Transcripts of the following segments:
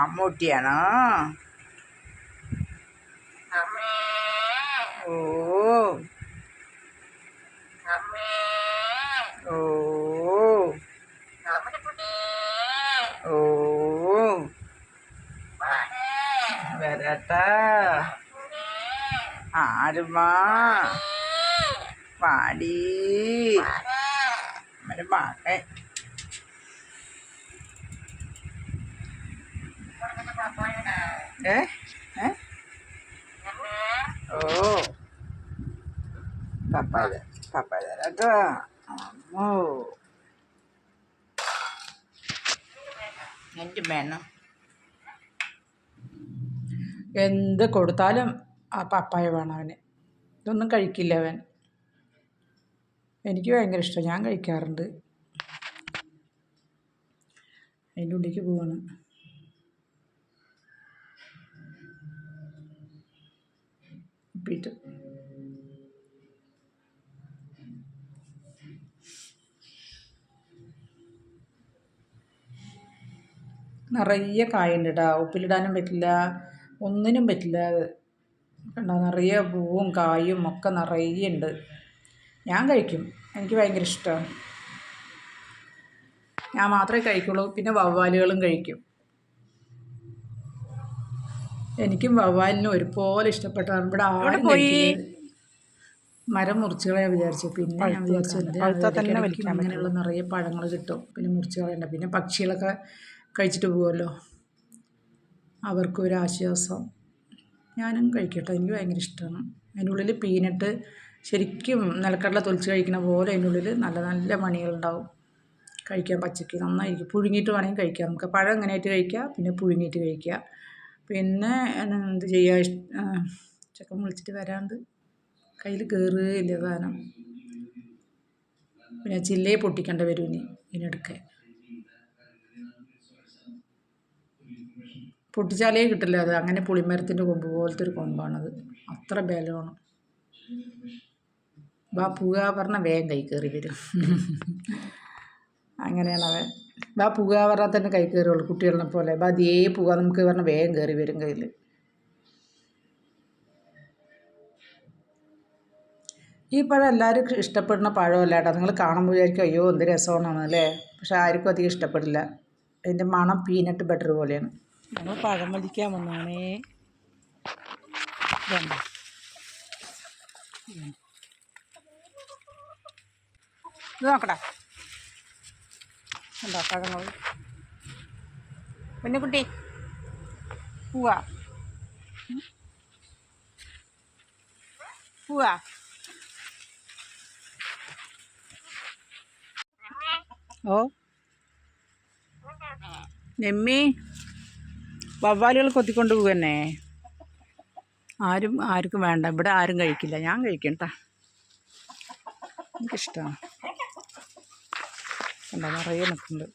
அம்மூட்டியானா ஓ ஓ ஓ வரட்டா ஆடுமா பாடி மருமாட்டேன் ഏ? ഓ. പപ്പായ പപ്പായ അമ്മോ. എന്ത് വേണം എന്ത് കൊടുത്താലും ആ പപ്പായ വേണം അവന്. ഇതൊന്നും കഴിക്കില്ല അവൻ. എനിക്ക് ഭയങ്കര ഇഷ്ടം. ഞാൻ കഴിക്കാറുണ്ട്. അതിന്റെ ഉള്ളിലേക്ക് പോവാണ്. ഉപ്പിട്ട് നിറയെ കായുണ്ട് കേട്ടോ ഉപ്പിലിടാനും പറ്റില്ല ഒന്നിനും പറ്റില്ല. കണ്ടോ? നിറയെ പൂവും കായും ഒക്കെ നിറയെ ഉണ്ട്. ഞാൻ കഴിക്കും. എനിക്ക് ഭയങ്കര ഇഷ്ടമാണ് ഞാൻ മാത്രമേ കഴിക്കുള്ളൂ. പിന്നെ വവ്വാലുകളും കഴിക്കും. എനിക്കും വവ്വാലിനും ഒരുപോലെ ഇഷ്ടപ്പെട്ടതാണ് ഇവിടെ ആടെ പോയി? മരം കളയാൻ വിചാരിച്ചു. പിന്നെ ഞാൻ വിചാരിച്ചു എന്തിനാ പഴുത്താൽ തന്നെ ഇടയ്ക്കിടയ്ക്ക് വലിക്കാൻ ഇങ്ങനെയുള്ള നിറയെ പഴങ്ങൾ കിട്ടും. പിന്നെ മുറിച്ച് പിന്നെ പക്ഷികളൊക്കെ കഴിച്ചിട്ട് പോകുമല്ലോ. അവർക്കും ഒരു ആശ്വാസം ഞാനും കഴിക്കട്ടെ. എനിക്ക് ഭയങ്കര ഇഷ്ടമാണ്. അതിന്റെ ഉള്ളിൽ പീനട്ട് ശരിക്കും നിലക്കടല തൊലിച്ച് കഴിക്കുന്ന പോലെ അതിന്റെ ഉള്ളിൽ നല്ല നല്ല മണികളുണ്ടാവും. കഴിക്കാൻ പച്ചക്ക് നന്നായിരിക്കും. പുഴുങ്ങിയിട്ട് വേണമെങ്കിൽ കഴിക്കാം. നമുക്ക് പഴം എങ്ങനെയായിട്ട് കഴിക്കാം? പിന്നെ പുഴുങ്ങിയിട്ട് കഴിക്കാം. പിന്നെ എന്ത് ചെയ്യുക ചെക്കൻ വിളിച്ചിട്ട് വരാണ്ട് കയ്യിൽ കയറുകയില്ല സാധനം പിന്നെ ചില്ലയെ പൊട്ടിക്കേണ്ട വരും ഇനി ഇതിനെടുക്കാൻ പൊട്ടിച്ചാലേ കിട്ടില്ല അത്. അങ്ങനെ പുളിമരത്തിന്റെ കൊമ്പ് പോലത്തെ ഒരു കൊമ്പാണത്. അത്ര ബലമാണ്. ബാ പുക പറഞ്ഞാൽ വേഗം കൈ കയറി വരും. അങ്ങനെയാണ് അവൻ വാ പുക പറഞ്ഞാൽ തന്നെ കൈ കയറുള്ളൂ കുട്ടികളെ പോലെ. വാ അതേ പുക നമുക്ക് പറഞ്ഞാൽ വേഗം കയറി വരും കയ്യിൽ ഈ പഴം എല്ലാവരും ഇഷ്ടപ്പെടുന്ന പഴമല്ല കേട്ടോ നിങ്ങൾ കാണുമ്പോൾ വിചാരിക്കും അയ്യോ എന്ത് രസമാണെന്ന് അല്ലേ? പക്ഷെ ആർക്കും അധികം ഇഷ്ടപ്പെടില്ല. അതിന്റെ മണം പീനട്ട് ബട്ടർ പോലെയാണ്. നമ്മൾ പഴം വലിക്കാൻ വന്നാണേ നോക്കടാ. എന്താ പഴങ്ങൾ കുട്ടി പോവാ. പോവാ. ഓ. നെമ്മി വവ്വാലുകൾ കൊത്തിക്കൊണ്ട് പോവന്നെ. ആരും ആർക്കും വേണ്ട. ഇവിടെ ആരും കഴിക്കില്ല. ഞാൻ കഴിക്കണ്ട എനിക്കിഷ്ടമാണ് കണ്ടോ നിറയെ നിൽക്കുന്നുണ്ട്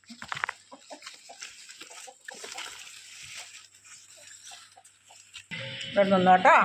നിന്നോട്ടോ?